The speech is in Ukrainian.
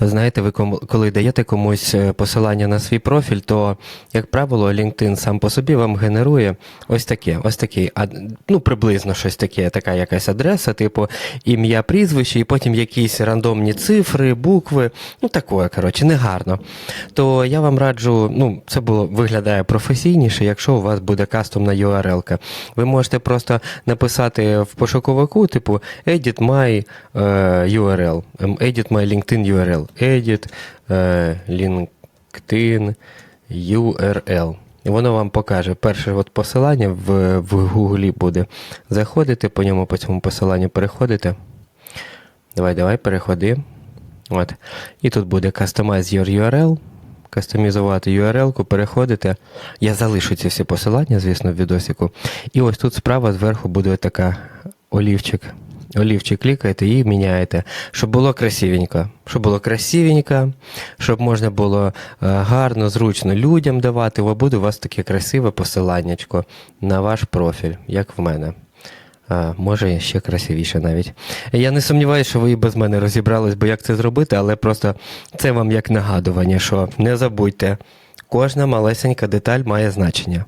Знаєте, ви коли даєте комусь е, посилання на свій профіль, то, як правило, LinkedIn сам по собі вам генерує ось таке, ось такий, ну, приблизно щось таке, така якась адреса, типу ім'я, прізвище, і потім якісь рандомні цифри, букви, ну такое, коротше, негарно. То я вам раджу, ну, це було виглядає професійніше, якщо у вас буде кастомна URL. Ви можете просто написати в пошуковику, типу, edit my е, URL, ем, edit my LinkedIn URL, edit е, LinkedIn URL. Воно вам покаже перше от посилання в, в Гуглі буде. Заходите по ньому, по цьому посиланню переходите. Давай, давай, переходи. От. І тут буде Customize your URL. Кастомізувати URL-ку, переходите. Я залишу ці всі посилання, звісно, в відосику. І ось тут справа зверху буде така олівчик. Олівчик клікаєте і міняєте, щоб було красивенько. Щоб було красивенько, щоб можна було е, гарно, зручно людям давати. О, буде у вас таке красиве посиланнячко на ваш профіль, як в мене. А, може, ще красивіше навіть. Я не сумніваюся, що ви і без мене розібрались, бо як це зробити, але просто це вам як нагадування, що не забудьте, кожна малесенька деталь має значення.